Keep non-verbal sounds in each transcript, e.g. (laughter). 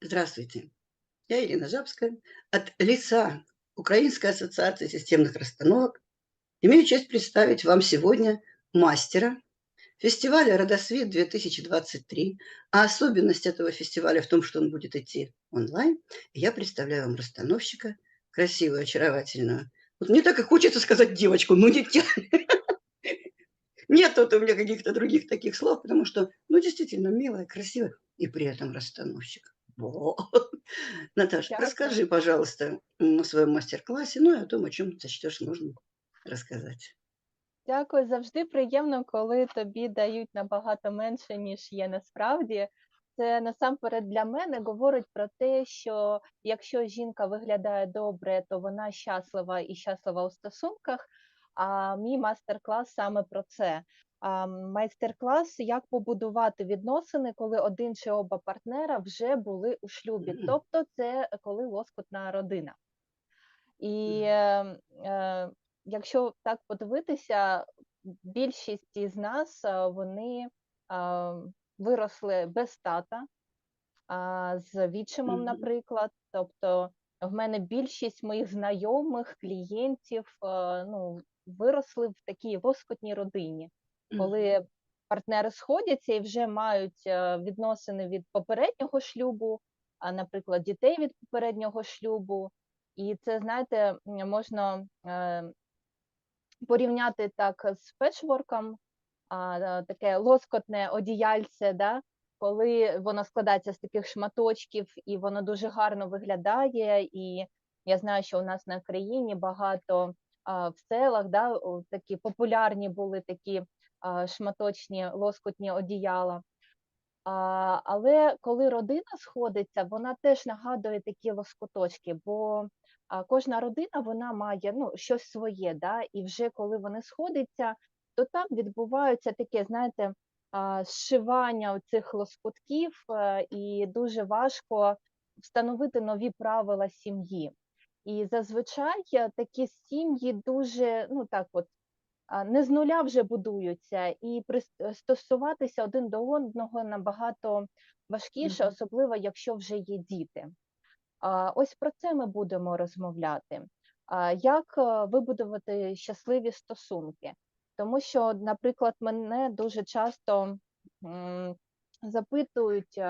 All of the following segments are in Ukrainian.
Здравствуйте. Я Ирина Жабская. От лица Украинской ассоциации системных расстановок имею честь представить вам сегодня мастера фестиваля «Родосвет-2023». А особенность этого фестиваля в том, что он будет идти онлайн. Я представляю вам расстановщика, красивую, очаровательную. Вот мне так и хочется сказать девочку, но не тя- (laughs) Нет тут у меня каких-то других таких слов, потому что, ну, действительно, милая, красивая и при этом расстановщик. Во. (laughs) Наташа, Дякую. расскажи, пожалуйста, о своем мастер-классе, ну и о том, о чем сочтешь нужным рассказать. Дякую. Завжди приємно, коли тобі дають набагато менше, ніж є насправді. Це насамперед для мене говорить про те, що якщо жінка виглядає добре, то вона щаслива і щаслива у стосунках. А мій майстер-клас саме про це. Майстер-клас, як побудувати відносини, коли один чи оба партнера вже були у шлюбі. Тобто, це коли лоскутна родина. І е, е, якщо так подивитися, більшість із нас е, вони е, виросли без тата, а, з відчимом, наприклад. Тобто, в мене більшість моїх знайомих, клієнтів е, ну, виросли в такій лоскутній родині. Коли партнери сходяться і вже мають е, відносини від попереднього шлюбу, а, наприклад, дітей від попереднього шлюбу. І це, знаєте, можна е, порівняти так з печворком, е, таке лоскотне одіяльце, да? коли воно складається з таких шматочків, і воно дуже гарно виглядає. І я знаю, що у нас на країні багато в селах да, такі популярні були такі шматочні лоскотні одіяла. Але коли родина сходиться, вона теж нагадує такі лоскоточки, бо кожна родина вона має ну, щось своє, да? і вже коли вони сходяться, то там відбувається таке, знаєте, зшивання цих лоскутків, е, і дуже важко встановити нові правила сім'ї. І зазвичай е, такі сім'ї дуже, ну так от, не з нуля вже будуються, і пристосуватися один до одного набагато важкіше, особливо якщо вже є діти. Ось про це ми будемо розмовляти. Як е, вибудувати щасливі стосунки? Тому що, наприклад, мене дуже часто запитують,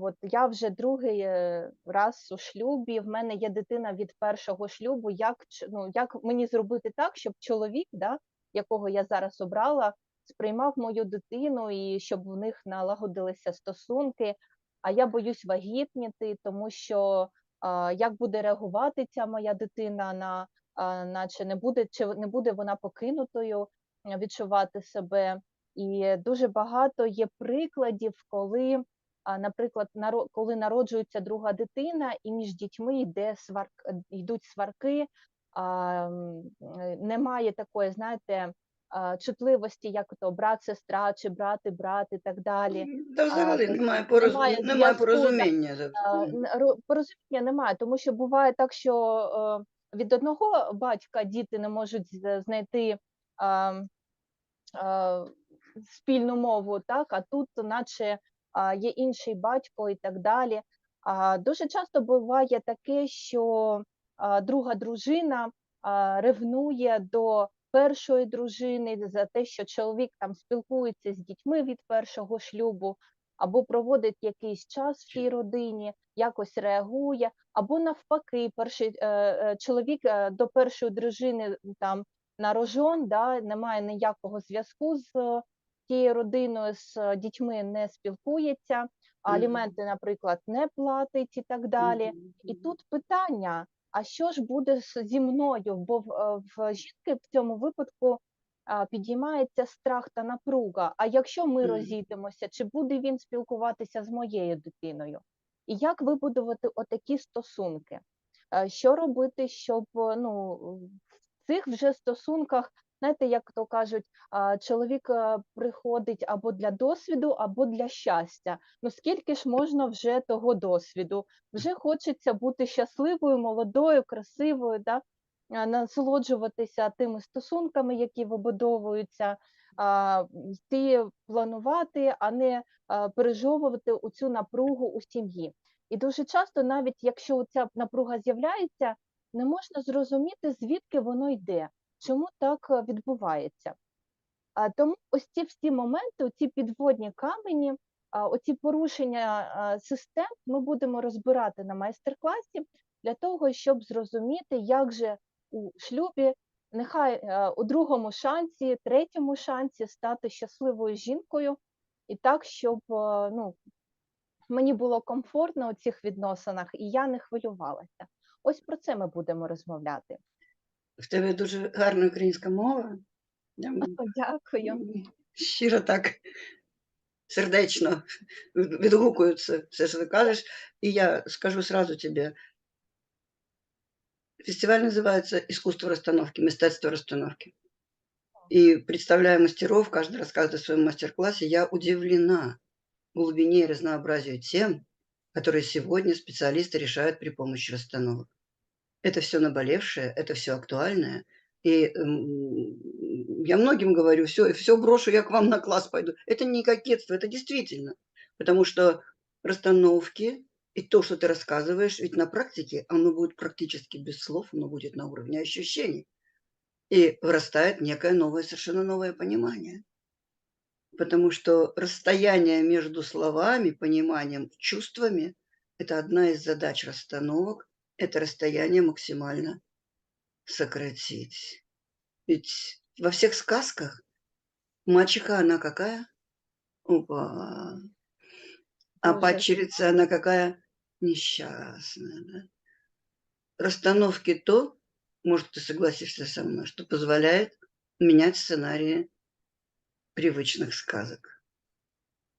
от я вже другий е, раз у шлюбі, в мене є дитина від першого шлюбу. Як ну, як мені зробити так, щоб чоловік, да, якого я зараз обрала, сприймав мою дитину і щоб в них налагодилися стосунки? А я боюсь вагітніти, тому що а, як буде реагувати ця моя дитина на, а, на чи не буде, чи не буде вона покинутою е, відчувати себе. І дуже багато є прикладів, коли, наприклад, коли народжується друга дитина, і між дітьми йде сварк, йдуть сварки, е, немає такої, знаєте, чутливості, як то брат-сестра, чи брати-брат і так далі. Та взагалі немає, що немає немає порозуміння. порозуміння немає, тому що буває так, що е, від одного батька діти не можуть знайти спільну мову, так, а тут, наче є інший батько і так далі. Дуже часто буває таке, що друга дружина ревнує до першої дружини за те, що чоловік там спілкується з дітьми від першого шлюбу, або проводить якийсь час в тій родині, якось реагує, або навпаки, перший е, е, чоловік е, до першої дружини там нарожон, да, немає ніякого зв'язку з тією родиною, з е, дітьми не спілкується, аліменти, наприклад, не платить і так далі. І тут питання: а що ж буде зі мною? Бо в, е, в жінки в цьому випадку підіймається страх та напруга. А якщо ми розійдемося, чи буде він спілкуватися з моєю дитиною? І як вибудувати отакі стосунки? Е, Що робити, щоб ну, в цих вже стосунках, знаєте, як то кажуть, чоловік е, приходить або для досвіду, або для щастя. Ну скільки ж можна вже того досвіду? Вже хочеться бути щасливою, молодою, красивою, да? насолоджуватися тими стосунками, які вибудовуються, йти планувати, а не пережовувати цю напругу у сім'ї. І дуже часто, навіть якщо ця напруга з'являється, не можна зрозуміти, звідки воно йде, чому так е, відбувається. Тому ось ці всі моменти, ці підводні камені, оці порушення систем ми будемо розбирати на майстер-класі для того, щоб зрозуміти, як же у шлюбі, нехай е, у другому шансі, третьому шансі стати щасливою жінкою, і так, щоб е, ну, мені було комфортно у цих відносинах, і я не хвилювалася. Ось про це ми будемо розмовляти. В тебе дуже гарна українська мова. Я м, Дякую. м, щиро так сердечно від- відгукуються все, що ти кажеш. І я скажу сразу тебе, фестиваль называется «Искусство расстановки», «Мистецтво расстановки». И представляя мастеров, каждый рассказывает о своем мастер-классе, я удивлена глубине и разнообразию тем, которые сегодня специалисты решают при помощи расстановок. Это все наболевшее, это все актуальное. И м, я многим говорю, все, все брошу, я к вам на класс пойду. Это не кокетство, это действительно. Потому что расстановки и то, что ты рассказываешь, ведь на практике оно будет практически без слов, оно будет на уровне ощущений. И вырастает некое новое, совершенно новое понимание. Потому что расстояние между словами, пониманием, чувствами – это одна из задач расстановок, это расстояние максимально сократить. Ведь во всех сказках мачеха она какая? Опа. А Дуже падчерица она какая? Несчастная. Да? Расстановки то, может, ты согласишься со мной, что позволяет менять сценарии привычных сказок.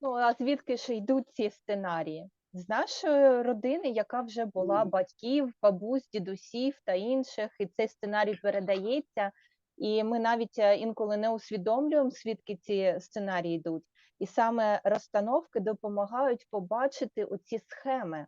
Ну, а звідки ж йдуть ці сценарії? З нашої родини, яка вже була батьків, бабусь, дідусів та інших, і цей сценарій передається. І ми навіть е, інколи не усвідомлюємо, звідки ці сценарії йдуть. І саме розстановки допомагають побачити оці схеми,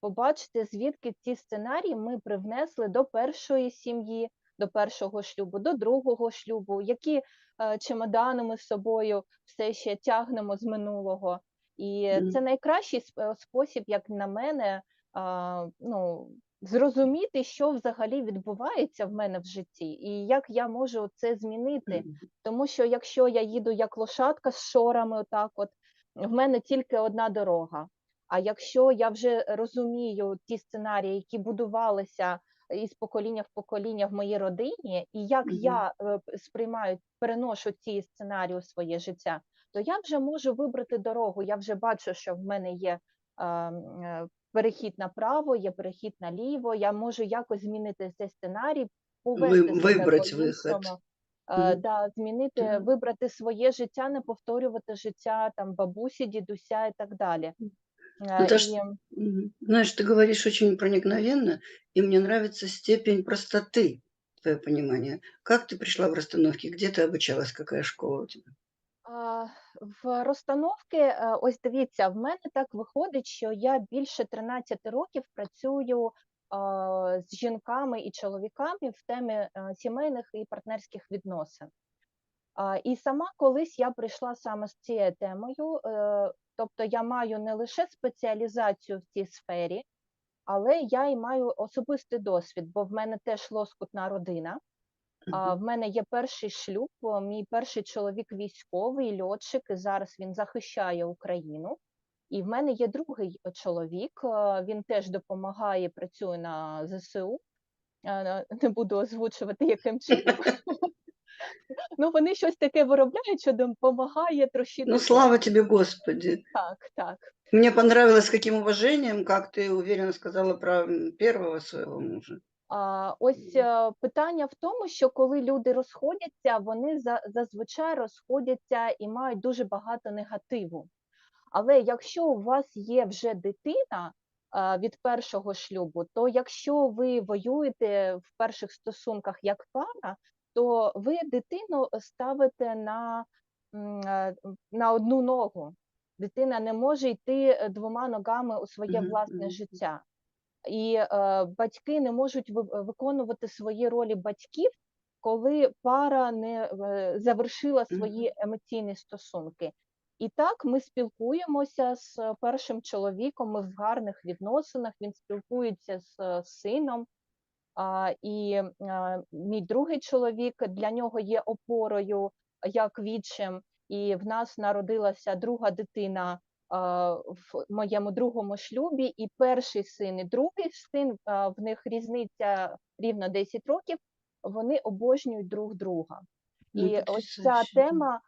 побачити, звідки ці сценарії ми привнесли до першої сім'ї, до першого шлюбу, до другого шлюбу, які е, чемодани ми з собою все ще тягнемо з минулого. І Мгм. це найкращий е, спосіб, як на мене, а, ну, зрозуміти, що взагалі відбувається в мене в житті, і як я можу це змінити. Мгм. Тому що якщо я їду як лошадка з шорами, отак от, в мене тільки одна дорога. А якщо я вже розумію ті сценарії, які будувалися із покоління в покоління в моїй родині, і як Мгм. я е, сприймаю, переношу ці сценарії у своє життя, то я вже можу вибрати дорогу. Я вже бачу, що в мене є е, м, е, перехід направо, є перехід наліво. Я можу якось змінити цей сценарій, повести Вы- себе выбрать выход. по-іншому. Е, Мгм. да, змінити, Да. вибрати своє життя, не повторювати життя там бабусі, дідуся і так далі. Е, Наташ, і, Мгм. Знаешь, ты говоришь очень проникновенно, и мне нравится степень простоты, твое понимание. Как ты пришла в расстановки? Где ты обучалась? Какая школа у тебя? В розстановки, е, ось дивіться, в мене так виходить, що я більше 13 років працюю з жінками і чоловіками в темі е, сімейних і партнерських відносин. І сама колись я прийшла саме з цією темою, е, тобто я маю не лише спеціалізацію в цій сфері, але я і маю особистий досвід, бо в мене теж лоскутна родина. А, в мене є перший шлюб, мій перший чоловік військовий, льотчик, і зараз він захищає Україну. І в мене є другий чоловік, він теж допомагає, працює на ЗСУ. (laughs) Не буду озвучувати, яким чином. (laughs) Ну, вони щось таке виробляють, що допомагає трощити. Ну, слава тебе, Господи. Так, так. Мне понравилось, с каким уважением, как ты уверенно сказала про м, первого своего мужа. Ось е, питання в тому, що коли люди розходяться, вони зазвичай розходяться і мають дуже багато негативу. Але якщо у вас є вже дитина від першого шлюбу, то якщо ви воюєте в перших стосунках як пара, то ви дитину ставите на, е, на одну ногу. Дитина не може йти е, двома ногами у своє власне життя. І е, батьки не можуть ви- виконувати свої ролі батьків, коли пара не е, завершила свої емоційні стосунки. І так ми спілкуємося з е, першим чоловіком. Ми в гарних відносинах. Він спілкується з е, сином. А, і а, мій другий чоловік для нього є опорою як відчим. І в нас народилася друга дитина в моєму другому шлюбі. І перший син, і другий син в них різниця рівно 10 років. Вони обожнюють друг друга. Ну, І ось ця потрясающе. тема,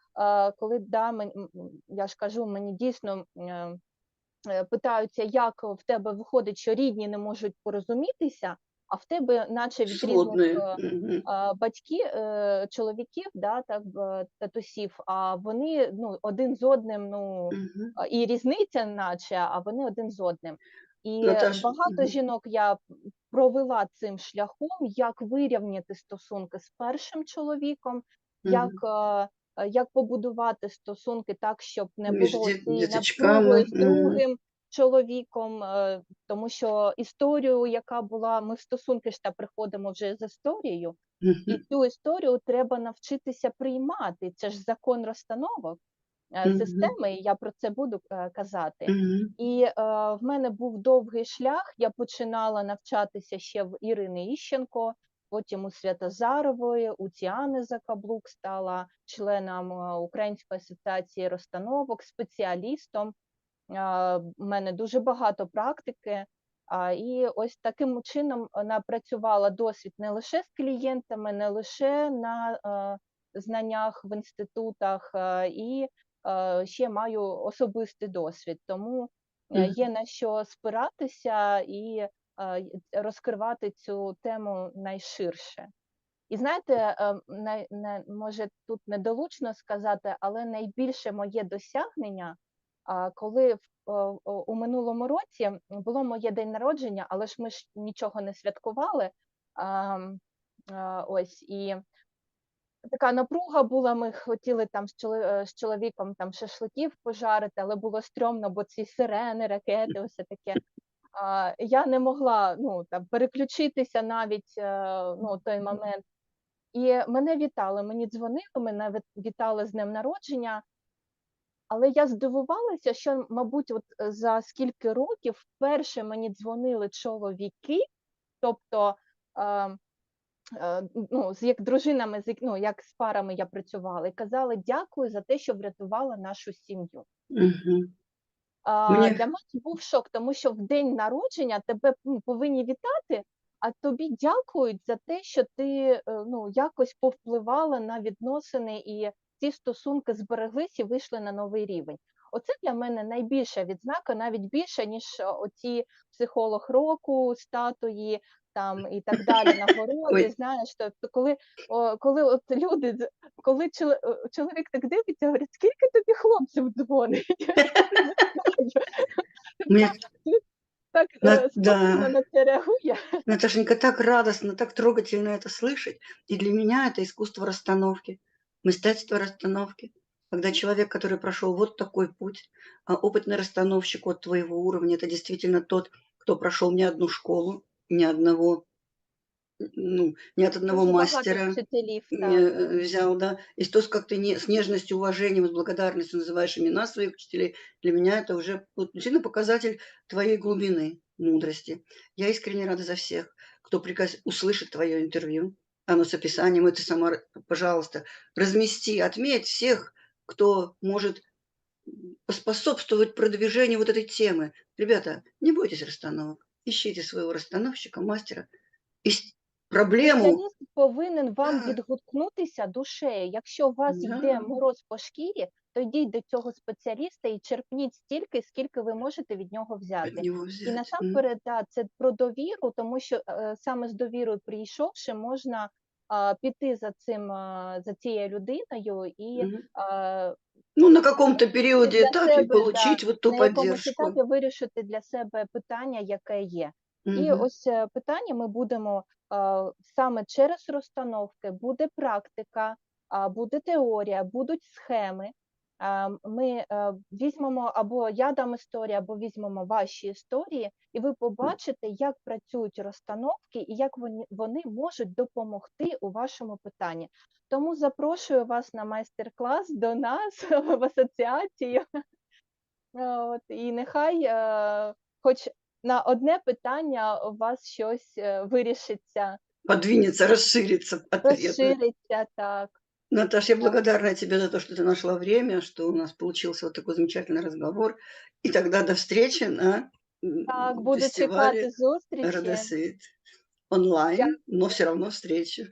коли да, мен- я ж кажу, мені дійсно е, питаються, як в тебе виходить, що рідні не можуть порозумітися, а в тебе, наче від різних е, батьки, е, чоловіків, да, так, татусів, а вони ну, один з одним, ну, і різниця, наче, а вони один з одним. І Наташ, багато жінок я провела цим шляхом, як вирівняти стосунки з першим чоловіком, як, е, як побудувати стосунки так, щоб не було з другим чоловіком, е, тому що історію, яка була, ми в стосунки ж та приходимо вже з історією, і цю історію треба навчитися приймати. Це ж закон розстановок е, системи, і я про це буду е, казати. І е, в мене був довгий шлях. Я починала навчатися ще в Ірини Іщенко, потім у Святозарової, у Тіани Закаблук стала членом Української асоціації розстановок, спеціалістом. В мене дуже багато практики. І ось таким чином напрацювала досвід не лише з клієнтами, не лише на знаннях в інститутах, і ще маю особистий досвід. Тому є на що спиратися і розкривати цю тему найширше. І знаєте, е, най, може тут недолучно сказати, але найбільше моє досягнення, коли у минулому році було моє день народження, але ж ми ж нічого не святкували. Ось і така напруга була. Ми хотіли там з, е, з чоловіком там шашликів пожарити, але було стрьомно, бо ці сирени, ракети, усе таке. Я не могла ну, там, переключитися навіть е, ну, той момент. І мене вітали, мені дзвонили, мене вітали з днем народження. Але я здивувалася, що, мабуть, от е, за скільки років вперше мені дзвонили чоловіки, тобто е, е, ну, з як дружинами, з ну, як з парами я працювала, і казали дякую за те, що врятувала нашу сім'ю. Мгм. А, Мені для мене був шок, тому що в день народження тебе ну, повинні вітати, а тобі дякують за те, що ти е, ну, якось повпливала на відносини і ці стосунки збереглись і вийшли на новий рівень. Оце для мене найбільша відзнака, навіть більше, ніж е, оці психолог року, статуї там і так далі, нагороди. (laughs) Ой. Знаєш, тобто, коли, о, коли от люди, дз- коли чоло- е, чоловік так дивиться, говорить, скільки тобі хлопців дзвонить? (laughs) Я не знаю. Мне Ти так на- е, спокійно да. на це реагує. Наташенька, так радостно, так трогательно это слышать. И для меня это искусство расстановки, Мастерство расстановки. Когда человек, который прошел вот такой путь, а опытный расстановщик от твоего уровня, это действительно тот, кто прошел не одну школу, ни одного, ну, ни от одного багато мастера не, так. э, взял, да. И то, как ты не, с нежностью, уважением, с благодарностью называешь имена своих учителей, для меня это уже действительно показатель твоей глубины, мудрости. Я искренне рада за всех, кто приказ... услышит твое интервью, оно с описанием, и ты сама, р- пожалуйста, размести, отметь всех, кто может м, поспособствовать продвижению вот этой темы. Ребята, не бойтесь расстановок, ищите своего расстановщика, мастера. И с- проблему... Спеціаліст повинен вам Так. відгукнутися душею. Якщо у вас йде Да. мороз по шкірі, то йдіть до цього спеціаліста і черпніть стільки, скільки ви можете від нього взяти. нього І взяти. М. насамперед, да, це про довіру, тому що е, саме з довірою прийшовши, можна а, піти за цим а, за цією людиною і а, Ну, на периоде, для этапе себе, да, ту на якомусь етапі вирішити для себе питання, яке є. І ось е, питання ми будемо е, саме через розстановки, буде практика, а, буде теорія, будуть схеми. Ми візьмемо або я дам історію, або візьмемо ваші історії, і ви побачите, як працюють розстановки і як вони, можуть допомогти у вашому питанні. Тому запрошую вас на майстер-клас до нас (laughs) в асоціацію. От, і нехай хоч на одне питання у вас щось вирішиться, Подвинется, (laughs) расширится ответ. розшириться так. Наташ, я благодарна тебе за то, что ты нашла время, что у нас получился вот такой замечательный разговор. И тогда до встречи на Так, буду фестивале чекати зустрічі. Родосвет. Онлайн, но все равно встречи.